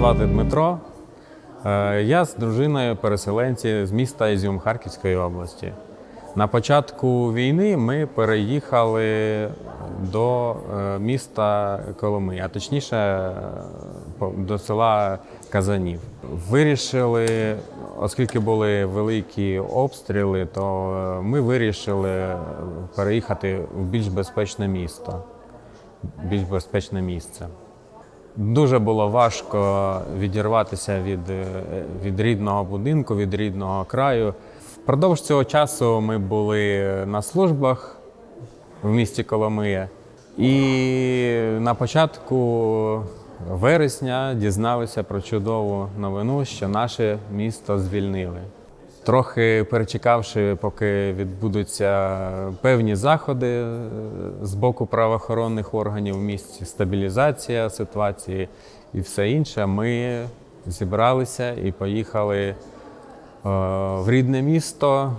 звати Дмитро. Е, Я з дружиною переселенці з міста Ізюм Харківської області. На початку війни ми переїхали до е, міста Коломи, а точніше е, до села Казанів. Вирішили, оскільки були великі обстріли, то ми вирішили переїхати в більш безпечне місто, більш безпечне місце. Дуже було важко відірватися від, е, від рідного будинку, від рідного краю. Впродовж цього часу ми були на службах в місті Коломия. І на початку вересня дізналися про чудову новину, що наше місто звільнили. Трохи перечекавши, поки відбудуться певні заходи е, з боку правоохоронних органів в місті, стабілізація ситуації і все інше, ми зібралися і поїхали е, в рідне місто,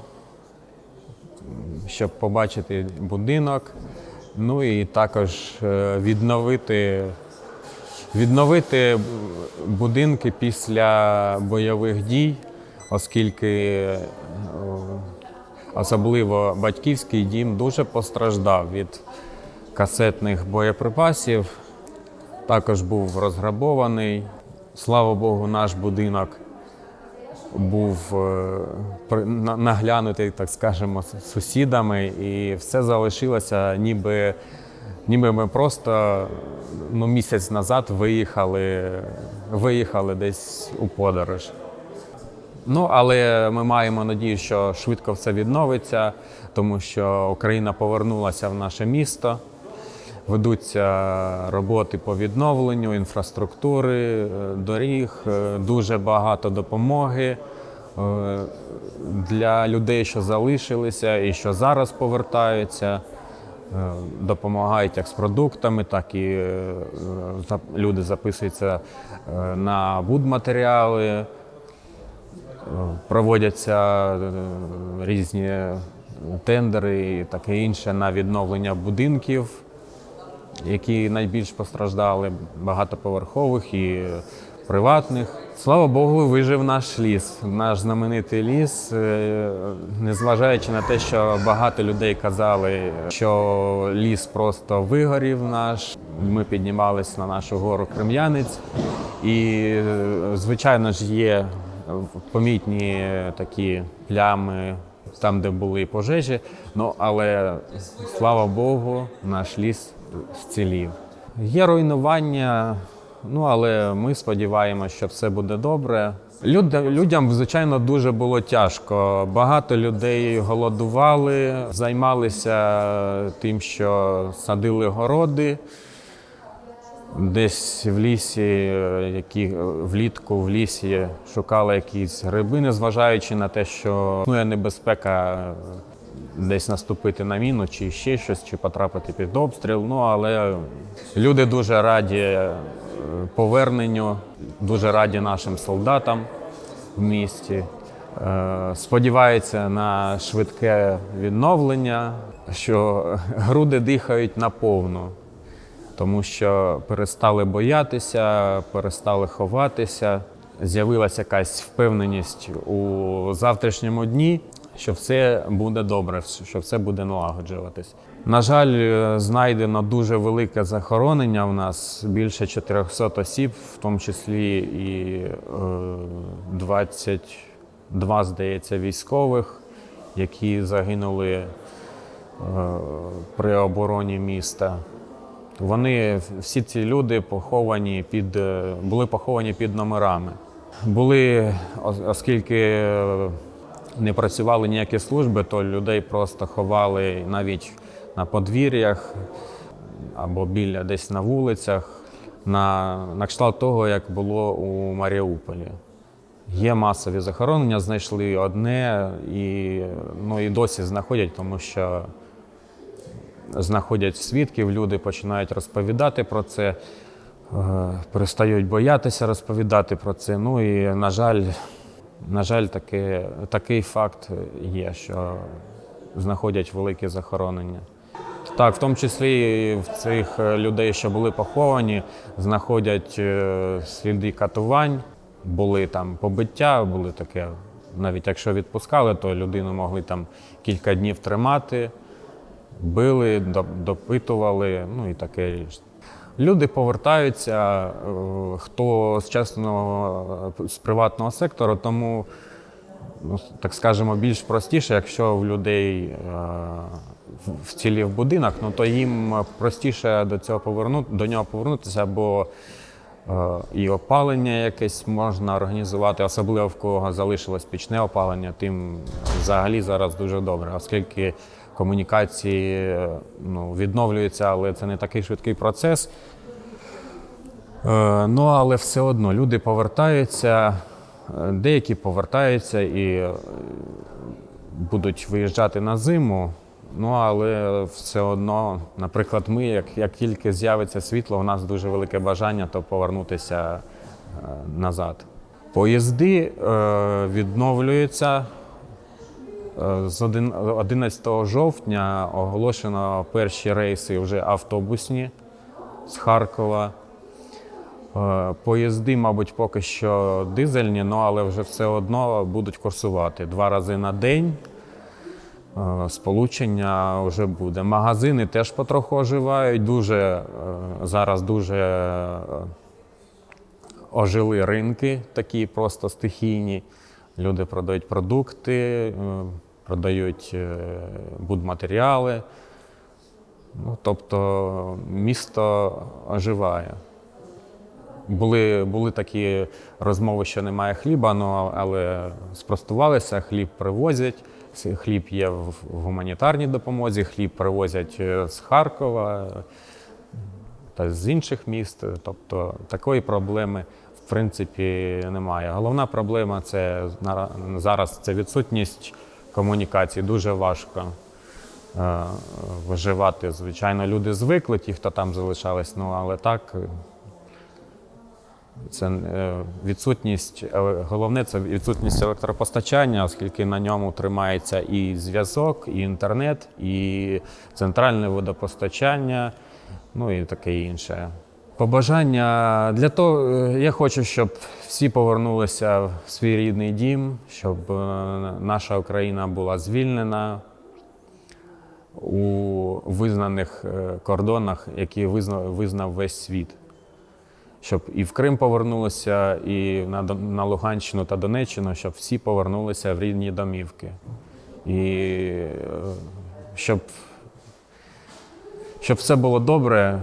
щоб побачити будинок, ну і також е, відновити, відновити будинки після бойових дій, оскільки е, особливо батьківський дім дуже постраждав від касетних боєприпасів. Також був розграбований. Слава Богу, наш будинок був е, наглянутий, так скажемо, сусідами, і все залишилося, ніби, ніби ми просто ну, місяць назад виїхали, виїхали десь у подорож. Ну, але ми маємо надію, що швидко все відновиться, тому що Україна повернулася в наше місто. Ведуться роботи по відновленню інфраструктури, е, доріг, е, дуже багато допомоги е, для людей, що залишилися і що зараз повертаються. Допомагають як з продуктами, так і люди записуються на будматеріали. Проводяться е, різні тендери і таке інше на відновлення будинків, які найбільш постраждали, багатоповерхових і приватних. Слава Богу, вижив наш ліс, наш знаменитий ліс. Е, Незважаючи на те, що багато людей казали, що ліс просто вигорів наш. Ми піднімались на нашу гору Крем'янець, і, е, звичайно ж, є помітні такі плями там, де були пожежі. Ну але слава Богу, наш ліс вцілів. Є руйнування, ну але ми сподіваємося, що все буде добре. Люд, людям, звичайно, дуже було тяжко. Багато людей голодували, займалися тим, що садили городи. Десь в лісі, е, які е, влітку в лісі шукали якісь гриби, незважаючи на те, що існує небезпека е, десь наступити на міну, чи ще щось, чи потрапити під обстріл. Ну але люди дуже раді поверненню, дуже раді нашим солдатам в місті. Сподіваються на швидке відновлення, що груди дихають наповну тому що перестали боятися, перестали ховатися. З'явилася якась впевненість у завтрашньому дні, що все буде добре, що все буде налагоджуватись. На жаль, е, знайдено дуже велике захоронення в нас більше 400 осіб, в тому числі і е, 22, здається, військових, які загинули е, при обороні міста. Вони всі ці люди поховані під е, були поховані під номерами. Були, оскільки е, не працювали ніякі служби, то людей просто ховали навіть на подвір'ях або біля десь на вулицях, на, на кшталт того, як було у Маріуполі. Є масові захоронення, знайшли одне і, ну, і досі знаходять, тому що знаходять свідків, люди починають розповідати про це, е, перестають боятися розповідати про це. Ну і, на жаль, на жаль, таки, такий факт є, що знаходять великі захоронення. Так, в тому числі і в цих е, людей, що були поховані, знаходять е, сліди катувань, були там побиття, були таке. Навіть якщо відпускали, то людину могли там кілька днів тримати, били, допитували, ну і таке. Люди повертаються, е, хто з частного з приватного сектору, тому ну, так скажемо, більш простіше, якщо в людей е, вцілів будинок, ну то їм простіше до цього повернути, до нього повернутися, бо е, і опалення якесь можна організувати, особливо в кого залишилось пічне опалення, тим взагалі зараз дуже добре, оскільки комунікації ну, відновлюються, але це не такий швидкий процес. Е, Ну, але все одно люди повертаються, е, деякі повертаються і е, будуть виїжджати на зиму. Ну, але все одно, наприклад, ми, як, як тільки з'явиться світло, у нас дуже велике бажання то повернутися назад. Поїзди е, відновлюються. Е, З 11 жовтня оголошено перші рейси вже автобусні з Харкова. Е, Поїзди, мабуть, поки що дизельні, ну, але вже все одно будуть курсувати два рази на день. Е, Сполучення вже буде. Магазини теж потроху оживають. Дуже, зараз дуже ожили ринки, такі просто стихійні. Люди продають продукти, е, продають е, будматеріали. Ну, тобто місто оживає. Були, були такі розмови, що немає хліба, ну, але спростувалися, хліб привозять. Хліб є в гуманітарній допомозі, хліб привозять е, з Харкова та з інших міст. Тобто такої проблеми принципі немає. Головна проблема це зараз це відсутність комунікації. Дуже важко е, виживати. Звичайно, люди звикли, ті, хто там залишались, ну але так. е, Це е, відсутність, головне це відсутність електропостачання, оскільки на ньому тримається і зв'язок, і інтернет, і центральне водопостачання, ну і таке інше. Побажання для того, е, я хочу, щоб всі повернулися в свій рідний дім, щоб е, наша Україна була звільнена у визнаних е, кордонах, які визнав, визнав весь світ щоб і в Крим повернулося, і на, на Луганщину та Донеччину, щоб всі повернулися в рідні домівки. І щоб, щоб все було добре,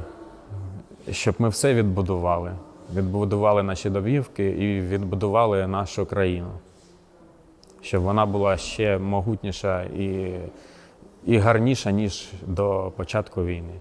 щоб ми все відбудували. Відбудували наші домівки і відбудували нашу країну. Щоб вона була ще могутніша і, і гарніша, ніж до початку війни.